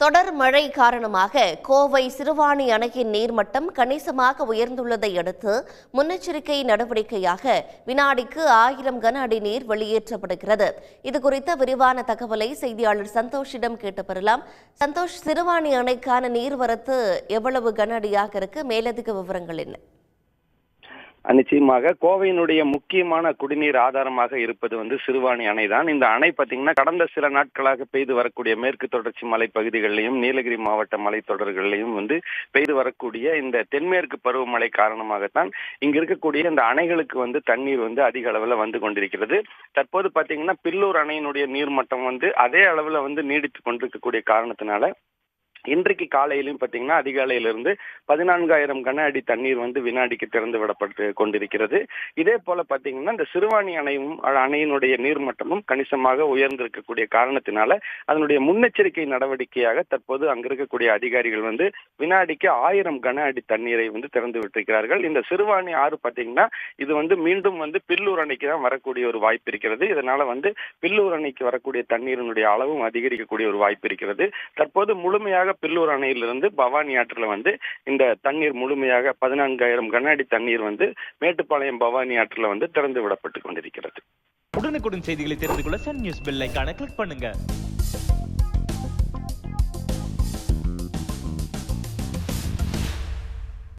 தொடர் மழை காரணமாக கோவை சிறுவாணி அணையின் நீர்மட்டம் கணிசமாக உயர்ந்துள்ளதை அடுத்து முன்னெச்சரிக்கை நடவடிக்கையாக வினாடிக்கு ஆயிரம் கன அடி நீர் வெளியேற்றப்படுகிறது. இதுகுறித்த விரிவான தகவலை செய்தியாளர் சந்தோஷிடம் கேட்டு பெறலாம் சந்தோஷ் சிறுவாணி அணைக்கான நீர்வரத்து எவ்வளவு கன அடியாக இருக்கு? மேலதிக விவரங்கள் என்ன? நிச்சயமாக கோவையினுடைய முக்கியமான குடிநீர் ஆதாரமாக இருப்பது வந்து சிறுவாணி அணை தான். இந்த அணை பார்த்தீங்கன்னா கடந்த சில நாட்களாக பெய்து வரக்கூடிய மேற்கு தொடர்ச்சி மலை பகுதிகளிலும் நீலகிரி மாவட்ட மலைத்தொடர்களிலையும் வந்து பெய்து வரக்கூடிய இந்த தென்மேற்கு பருவமழை காரணமாகத்தான் இங்க இருக்கக்கூடிய இந்த அணைகளுக்கு வந்து தண்ணீர் வந்து அதிக அளவில் வந்து கொண்டிருக்கிறது. தற்போது பார்த்தீங்கன்னா பில்லூர் அணையினுடைய நீர்மட்டம் வந்து அதே அளவில் வந்து நீடித்து கொண்டிருக்கக்கூடிய காரணத்தினால இன்றைக்கு காலையிலும் பார்த்தீங்கன்னா அதிகாலையிலிருந்து பதினான்காயிரம் கன அடி தண்ணீர் வந்து வினாடிக்கு திறந்து விடப்பட்டு கொண்டிருக்கிறது. இதே போல பார்த்தீங்கன்னா இந்த சிறுவாணி அணையும் அணையினுடைய நீர்மட்டமும் கணிசமாக உயர்ந்திருக்கக்கூடிய காரணத்தினால அதனுடைய முன்னெச்சரிக்கை நடவடிக்கையாக தற்போது அங்க இருக்கக்கூடிய அதிகாரிகள் வந்து வினாடிக்கு ஆயிரம் கன அடி தண்ணீரை வந்து திறந்து விட்டிருக்கிறார்கள். இந்த சிறுவாணி ஆறு பார்த்தீங்கன்னா இது வந்து மீண்டும் வந்து பில்லூர் அணைக்கு தான் வரக்கூடிய ஒரு வாய்ப்பு இருக்கிறது. இதனால வந்து பில்லூர் அணைக்கு வரக்கூடிய தண்ணீரினுடைய அளவும் அதிகரிக்கக்கூடிய ஒரு வாய்ப்பு இருக்கிறது. தற்போது முழுமையாக பில்லூர் அணையிலிருந்து பவானி ஆற்றில் வந்து இந்த தண்ணீர் முழுமையாக பதினான்காயிரம் கன தண்ணீர் வந்து மேட்டுப்பாளையம் பவானி ஆற்றில் வந்து திறந்து விடப்பட்டு கொண்டிருக்கிறது. உடனுக்குடன் செய்திகளை தெரிந்து கொள்ள சன் நியூஸ் பெல் ஐகானை கிளிக் பண்ணுங்க.